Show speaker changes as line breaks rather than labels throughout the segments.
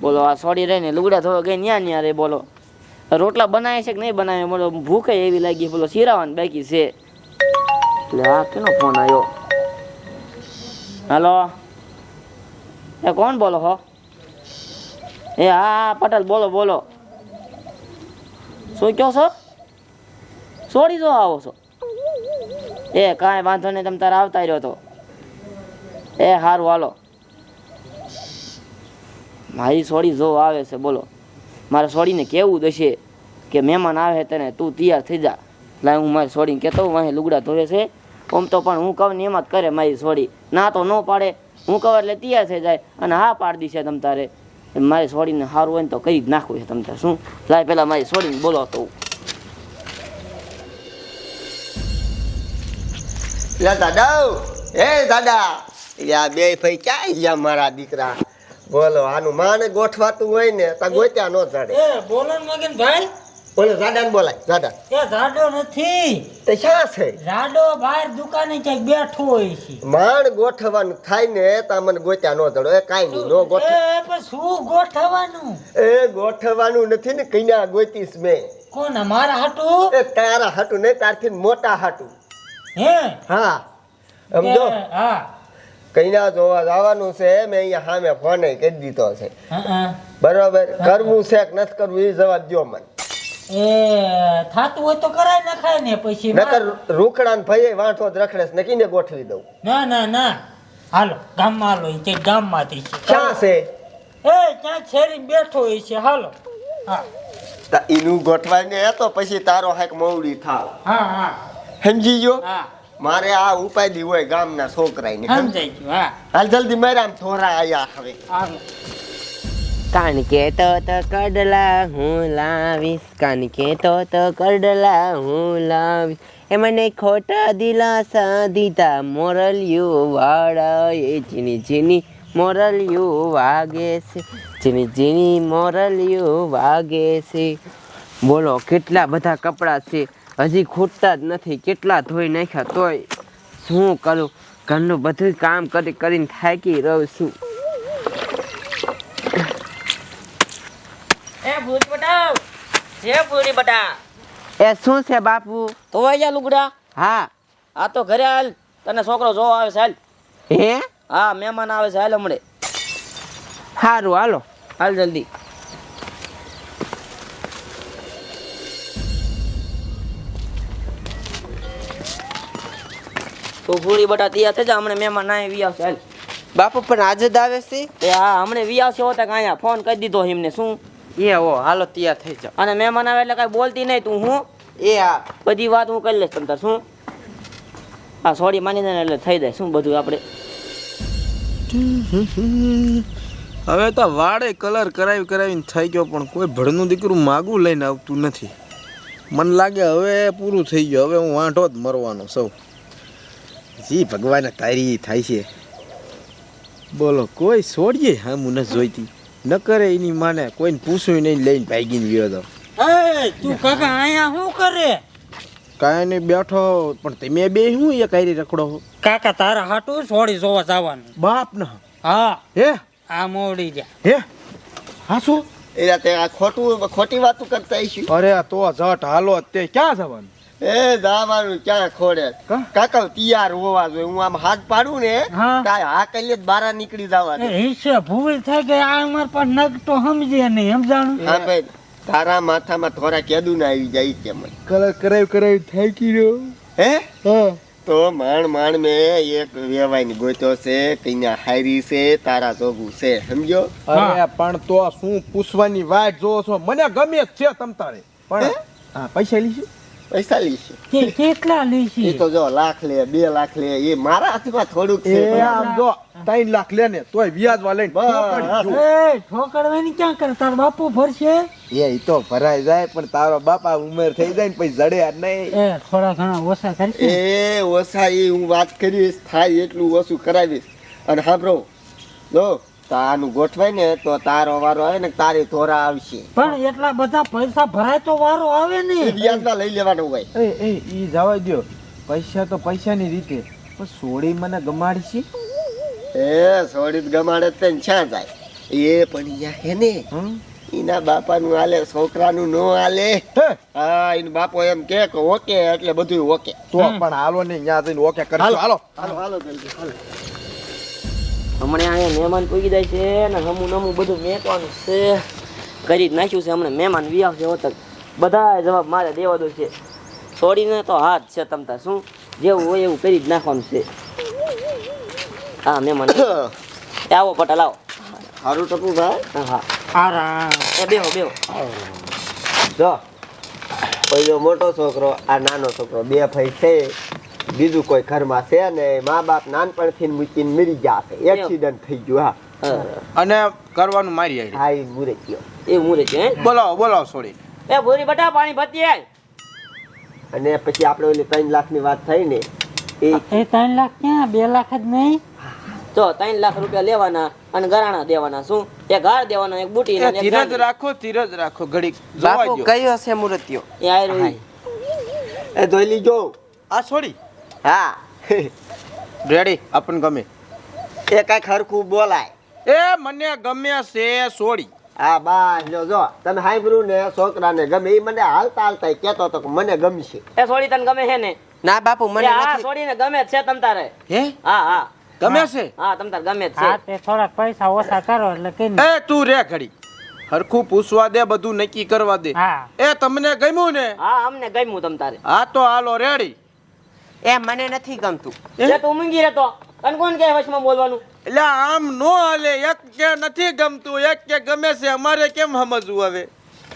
બોલો આ સોડી રહીને લુગડા ધોવા ગઈ ન્યા ન્યા રે બોલો. રોટલા બનાવે છે કે નહીં બનાવે બોલો ભૂખે એવી લાગી બોલો સિરાવાની બાકી છે. એટલે આ કેનો ફોન આવ્યો હાલો. એ કોણ બોલો હો? એ હા હા પટેલ બોલો બોલો. શું કહો છો? છોડી દો આવો છો. એ કાંઈ વાંધો નહીં તમે તારે આવતા રહ્યો તો. એ સારું હાલો. મારી સોડી જો આવે છે, બોલો. મારે સોડીને કેવું દશે કે મહેમાન આવે તને, તું તૈયાર થઈ જા. લાય હું મારી સોડીને કહેતો હું અહીં લુગડા ધોવે છે. આમ તો પણ હું કહું ને એમ જ કરે મારી સોડી ના તો ન પાડે. હું કહું એટલે તૈયાર થઈ જાય અને હા પાડી દીશે તમ તારે. મારી સોડીને સારું હોય ને તો કરી જ નાખવું છે તમ તારે. શું? લાય પેલા મારી સોડીને બોલો તો.
દાદા એ દાદા બે ભાઈ ક્યાં ગયા મારા દીકરા? બોલો આનું માને ગોઠવાતું હોય ને તા ગોત્યા નો જાડે
એ બોલો મગન ભાઈ?
બોલો દાદા ને બોલાય દાદા
એ જાડો નથી.
તે શા છે?
જાડો બહાર દુકાને ક્યાંક બેઠો હોય છે.
માણ ગોઠવાનું થાય ને તા મને ગોત્યા ન જાડો એ કાઈ નહીં નો ગોઠ
એ પણ શું ગોઠવાનું?
એ ગોઠવાનું નથી ને કઈના ગોતીસ મેં.
કોના મારા હાટુ?
એ તારા હાટુ નહીં તારથી મોટા હાટુ.
હે?
હા સમજો
હા.
કઈના જોવા જવાનું છે મેં અહીંયા સામે ફોન કહી દીધો છે. બરોબર? કરવું છે કે નથી કરવું એ જવાબ દ્યો મને.
એ થાતું હોય તો કરાય નખાય ને પછી
નકર રૂખડા ને ભાઈ વાંઠો જ રખડે ને કીને ગોઠવી દઉં.
ના ના ના. હાલો ગામમાં હાલો તે ગામમાંથી છે.
ક્યાં છે?
એ ક્યાં છેરી બેઠો હોય છે હાલો. હા.
ઈનું ગોઠવાય ને તો પછી તારો હાક મવડી થાવ.
હા હા.
સમજી ગયો?
હા.
મારે આ ઉપાય હોય ગામના છોકરાને
સમજાઈ ગયું હા.
હાલ જલ્દી મારા આમ થોરા આયા હવે.
કાન કે તો કડલા હું લાવીશ કાન કે તો કડલા હું લાવીશ. એ મને ખોટા દિલાસા દીધા મોરલિયું વાળા એ જીની જીની મોરલિયું વાગે છે. જીની જીની મોરલિયું વાગે છે. બોલો કેટલા બધા કપડાં છે? હજી ખૂટતા જ નથી. કેટલા ધોઈ નાખ્યા તોય શું કરું? ઘરનું બધું કામ કરી કરીને થાકી રહું છું.
એ ભૂરી બટા જે ભૂરી બટા
એ શું છે બાપુ?
તો જા લુગડા?
હા.
આ તો ઘરે હાલ. તને છોકરો જોવા આવે છે હાલ.
હે?
હા મહેમાન આવે છે હાલ હમણે.
સારું હાલો.
હાલ જલ્દી. તું ભૂરી બટા તૈયાર થઈ જા હમણે મહેમાન ના વી આવશે હાલ.
બાપુ પણ આજે જ આવે છે?
એ હા હમણે વી આવશે હોતા કાંઈ ફોન કરી દીધો એમને શું?
એ હો હાલો તૈયાર થઈ જાઓ.
અને મહેમાન આવે એટલે કાંઈ બોલતી નહીં તું હું?
એ હા.
બધી વાત હું કરી લઈશ તમ તાર શું? હા સોરી માની દે એટલે થઈ જાય શું બધું આપણે?
હવે તો વાડે કલર કરાવી કરાવીને થઈ ગયો પણ કોઈ ભડનું દીકરું માગું લઈને આવતું નથી. મને લાગે હવે પૂરું થઈ ગયું હવે હું વાંઢો જ મરવાનો સૌ જી ભગવાન તારી થાય છે. બોલો કોઈ છોડીએ હા હું ન જોઈતી. ન કરે એની માને કોઈને પૂછ્યું નહીં લઈને ભાગીને ગયો તો.
તું કાકા અહીંયા શું કરે?
કાંઈ નહીં બેઠો. પણ તમે બે શું એ કાયરી રખડો
કાકા તારા હાટું છોડી જોવા જવાનું.
બાપ ના.
હા.
હે?
આ મોડી જા.
હે? હા શું?
એ તે આ ખોટું ખોટી વાતું કરતા છું
અરે તો જટ હાલો તે ક્યાં જવાનું?
એ દાવાનું ક્યાં ખોડે? કાકા તૈયાર હોવા જોઈએ. હું આમ હાથ પાડું ને. તાય હા કઈ બારા નીકળી જવા
એ હિસ્સે ભૂલ થઈ ગઈ આ અમાર પર નગ તો સમજે નહીં સમજાણું?
હા ભાઈ તારા માથામાં થોડા કેદુ ના આવી જાય કે મને.
કલર કરાય કરાવી થાકી રહ્યો
હે?
હા.
તો માણ માણ મે એક વેવાઈને ગોતો છે કઈના હારી છે તારા જોગું છે સમજો
અરે પણ તો શું પૂછવાની વાત જો છો? મને ગમે છે તમ તારે. પણ
હા?
પૈસા લીશું
પૈસા લઈશું
કે કેટલા
એ તો જો લાખ લે બે લાખ લે એ મારા હાથમાં થોડુંક છે.
એ આમ જો ત્રણ લાખ લે ને તોય વ્યાજમાં લઈને
બસ.
એ ઠોકરવાની ક્યાં કરે? તાર બાપુ ભરશે?
એ તો ભરાઈ જાય પણ તારો બાપા ઉંમર થઈ જાય ને પછી જડે આ નહીં.
એ થોડા ઘણા ઓછા કરશે
એ ઓછા એ હું વાત કરીશ થાય એટલું ઓછું કરાવીશ. અને સાંભળો જો તાનું ગોઠવાય ને તો તારો વારો આવે ને તારી ધોરા આવશે.
પણ એટલા બધા પૈસા ભરાય તો વારો આવે ને.
વ્યાજના લઈ લેવાનું હોય.
એ એ ઈ જવા દ્યો. પૈસા તો પૈસાની રીતે. પણ સોડી મને ગમાડશે?
એ સોડી ગમાડે તે ક્યાં જાય? એ પણ યા હે ને. એના બાપાનું હાલે છોકરાનું નો હાલે.
હા?
એનો બાપો એમ કે ઓકે એટલે બધું ઓકે.
તો પણ હાલો ને ત્યાં જઈને ઓકે કરજો હાલો.
હાલો. હાલો જલ્દી હાલો.
હમણાં અહીંયા મહેમાન પૂગી જાય છે ને હમું નમું બધું મેકવાનું છે. કરી જ નાખ્યું છે હમણાં મહેમાન વી આવશે હોતક બધા જવાબ મારે દેવા દો છે. છોડીને તો હાથ છે તમતા શું? જેવું હોય એવું કરી જ નાખવાનું છે. હા મહેમાન. આવો પટેલ આવો.
સારું ટપુ ભાઈ?
હા હા.
આરામ.
એ બેહો બેહો.
જો પહેલો મોટો છોકરો આ નાનો છોકરો બે ભાઈ છે. બીજું કોઈ ઘરમાં છે ને મા બાપ નાનપણથી મૂકીને મરી ગયા છે. એક્સિડન્ટ થઈ ગયો હા.
અને કરવાનું મારી આવી
હા એ મુરે ગયો.
એ મુરે છે
બોલાવો બોલાવો સોરી.
એ ભૂરી બટા પાણી ભતી આય.
અને પછી આપણે ઓલી ત્રણ લાખની વાત થઈ ને એ
એ ત્રણ લાખ ક્યાં? બે લાખ જ નહીં?
તો ત્રણ લાખ રૂપિયા લેવાના અને ગરાણા દેવાના શું? એક હાર દેવાનો એક બુટી
ધીરજ રાખો ધીરજ રાખો ઘડી.
કયો છે મૂર્તિઓ?
એ આયરો.
એ ધોઈ લીજો.
આ સોરી.
હા.
રેડી આપણને ગમે.
એ કઈ ખરખું બોલાય.
એ મને ગમે છે સોડી
હા બા જો જો. તમે હાઈબ્રુ ને છોકરાને ગમે એ મને હાલતા હાલતા કેતો તો કે મને ગમશે.
એ સોડી તને ગમે છે ને?
ના બાપુ મને
હા
સોડી
ને ગમે છે તમ તારે.
હે?
હા હા.
ગમે છે?
હા તમ તારે ગમે છે.
હા તે થોડાક પૈસા ઓછા કરો એટલે કે
એ તું રે ઘડી. હરખું પૂછવા દે બધું નક્કી કરવા દે. એ તમને ગમ્યું ને?
હા અમને ગમ્યું તમ તારે.
હા તો હાલો રેડી
એ મને નથી ગમતું.
એટલે
એ તું મૂંગી રહેતો તને કોણ કે વચમાં બોલવાનું?
એટલે આમ નો હાલે એક કે નથી ગમતું એક કે ગમે છે અમારે કેમ સમજવું હવે?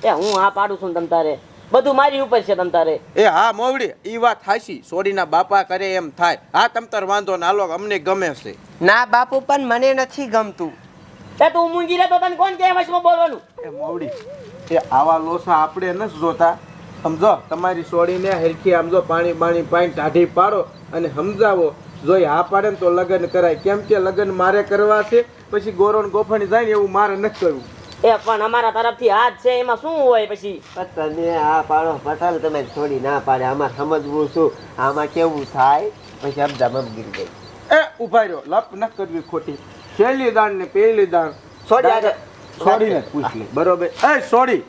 એ હું હા પાડું છું તમ તારે. બધું મારી ઉપર છે તમ તારે.
એ હા મોવડી ઈ વાત હાસી સોડીના બાપા કરે એમ થાય. હા તમ તાર વાંધો ના લો અમને ગમે છે.
ના બાપુ પણ મને નથી ગમતું.
એ તું મૂંગી રહેતો તને કોણ કે વચમાં બોલવાનું?
એ મોવડી એ આવા લોસા આપણે નથી જોતા. સમજો તમારી સોડીને હરખી આમ જો પાણી બાણી પાણી ટાઢી પાડો અને સમજાવો જો હા પાડે ને તો લગ્ન કરાય. કેમ કે લગ્ન મારે કરવા છે પછી ગોરો ને ગોફણી જાય ને એવું મારે નથી કરવું.
એ પણ અમારા તરફથી હાથ છે એમાં શું હોય પછી?
તમે આ પાડો પટેલ તમે છોડી ના પાડે. આમાં સમજવું શું આમાં કેવું થાય? પછી અબદામ ગીર ગઈ
એ ઊભા રહ્યો. લપ ન કરવી ખોટી. છેલ્લી દાણ ને પહેલી દાણ.
છોડી આગળ.
છોડીને પૂછ લે. બરોબર? એ છોડી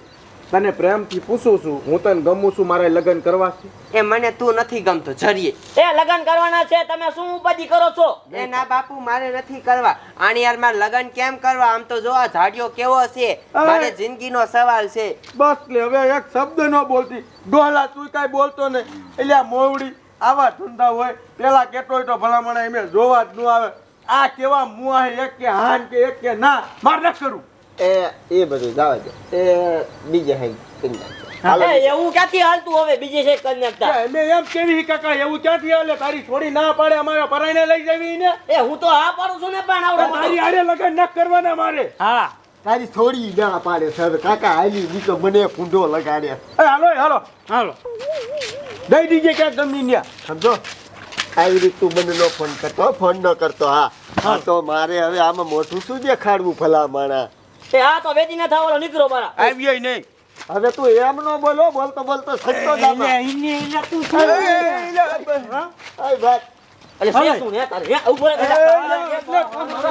તને પ્રેમથી પૂછું છું હું તને ગમું છું મારે લગ્ન કરવા છે?
એ મને તું નથી ગમતો જરીએ.
એ લગ્ન કરવાના છે તમે શું ઉપાધિ કરો છો?
એ ના બાપુ મારે નથી કરવા. આની યારમાં લગન કેમ કરવા? આમ તો જો આ ઝાડિયો કેવો છે? મારે જિંદગીનો સવાલ છે.
બસ લે હવે એક શબ્દ ન બોલતી. ડોહલા તું કાઈ બોલતો ને એટલે મોવડી આવા ધંધા હોય પેલા કેતો તો ભલામણ એમ જોવા જ ન આવે. આ કેવા મુઆ એક કે હાન કે એક કે ના માર ન કરું.
એ એ બધું જવા દે. એ બીજે હાઈ કરી
એવું ક્યાંથી હાલતું હવે બીજે છે કરી નાખતા
અમે એમ કેવી કાકા એવું ક્યાંથી હાલે? તારી છોડી ના પાડે અમારા પરાઈને લઈ જવી ને
એ હું તો હા પાડું છું ને પણ આવડે
તારી આરે લગ્ન ન કરવાના મારે.
હા.
તારી થોડી ના પાડે સર કાકા હાલી બીજો મને કુંડો લગાડે.
એ હાલો હાલો.
હાલો.
દઈ દીજે ક્યાંક ગમી ન્યા.
સમજો? આવી રીતનું તું મને નો ફોન કરતો ફોન ન કરતો હા. હા. તો મારે હવે આમાં મોટું શું દેખાડવું ભલા માણા
એ આ તો વેચી ના થાવલો નીકળો મારા
આવીએ નહીં
હવે તું એમ નો બોલો બોલતો બોલતો સજતો જા. ઇને
એને તું શું
હા? આય વાત
એટલે છે શું ને તારે હે ઊભો રહે બેટા.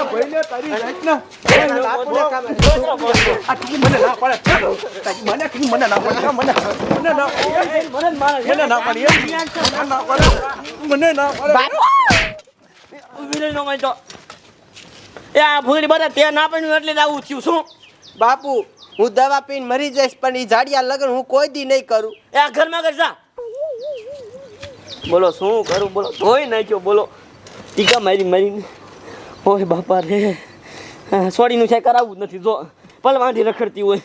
ભાઈને તારી જાતના
આ તું મને ના પાડે
મને ના પડે મને મને ના પડે
મને
ના પડે મને ના પડે મને ના પડે
ઊભી રહી નો માનતો. એ આ ભૂરી બધા તે ના પડ્યું એટલે આવું થયું શું?
બાપુ હું દવા પીને મરી જઈશ પણ એ જાડિયા લગન હું કોઈ દી નહીં કરું.
એ આ ઘરમાં કરજા બોલો શું કરું? બોલો ધોઈ નાખ્યો બોલો. ટીકા મારી મારીને? ઓય બાપા રે. સોડીનું છે કરાવવું જ નથી જો. પલવાંથી રખડતી હોય.